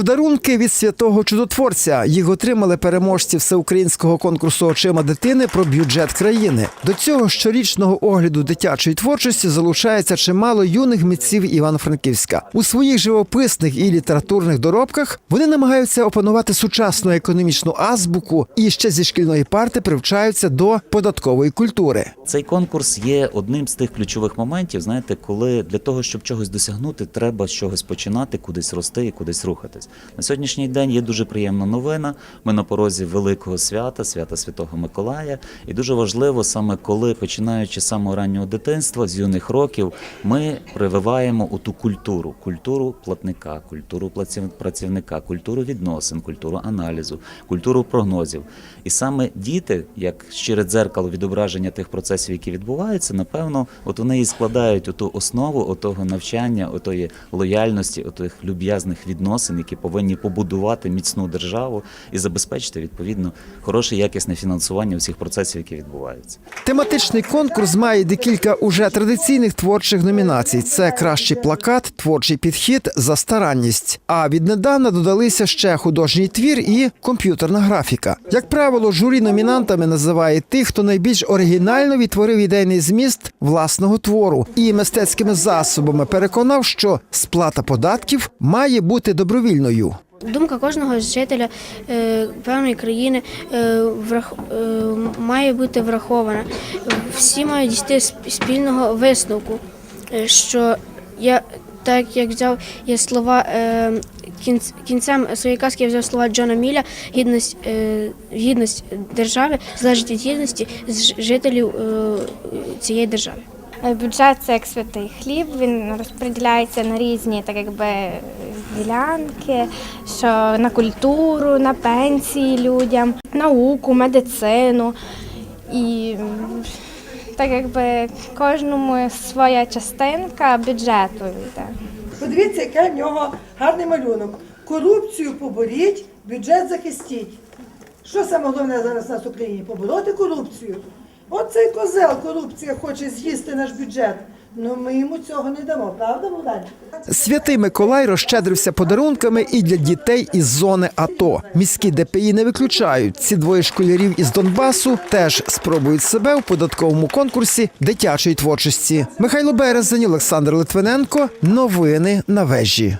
Подарунки від святого чудотворця. Їх отримали переможці всеукраїнського конкурсу очима дитини про бюджет країни. До цього щорічного огляду дитячої творчості залучається чимало юних митців Івано-Франківська. У своїх живописних і літературних доробках вони намагаються опанувати сучасну економічну азбуку і ще зі шкільної парти привчаються до податкової культури. Цей конкурс є одним з тих ключових моментів, знаєте, коли для того, щоб чогось досягнути, треба з чогось починати, кудись рости і кудись рухатись. На сьогоднішній день є дуже приємна новина. Ми на порозі великого свята, свята Святого Миколая. І дуже важливо саме коли, починаючи з самого раннього дитинства, з юних років, ми прививаємо у ту культуру, культуру платника, культуру працівника, культуру відносин, культуру аналізу, культуру прогнозів. І саме діти, як щире дзеркало відображення тих процесів, які відбуваються, напевно, от вони і складають оту основу отого навчання, отої лояльності, отих люб'язних відносин, які повинні побудувати міцну державу і забезпечити відповідно хороше якісне фінансування усіх процесів, які відбуваються. Тематичний конкурс має декілька уже традиційних творчих номінацій: це кращий плакат, творчий підхід, за старанність. А віднедавна додалися ще художній твір і комп'ютерна графіка. Як правило, журі номінантами називає тих, хто найбільш оригінально відтворив ідейний зміст власного твору і мистецькими засобами переконав, що сплата податків має бути добровільною. Думка кожного жителя е, певної країни е, врах, е, має бути врахована. Всі мають дійти спільного висновку, е, що я так як взяв я слова е, кінц, кінцем своєї казки я взяв слова Джона Міля, гідність, е, гідність держави залежить від гідності з- жителів е, цієї держави. Е, Бюджет це як святий хліб. Він розподіляється на різні так якби ділянки, що на культуру, на пенсії людям, науку, медицину. І так якби кожному своя частинка бюджету йде. Подивіться, який в нього гарний малюнок. Корупцію поборіть, бюджет захистіть. Що саме головне зараз у нас в Україні? Побороти корупцію. От цей козел корупція хоче з'їсти наш бюджет. Ну ми йому цього не дамо, правда, Богдан? Святий Миколай розщедрився подарунками і для дітей із зони АТО. Міські ДПІ не виключають. Ці двоє школярів із Донбасу теж спробують себе у податковому конкурсі дитячої творчості. Михайло Березень, Олександр Литвиненко. Новини на вежі.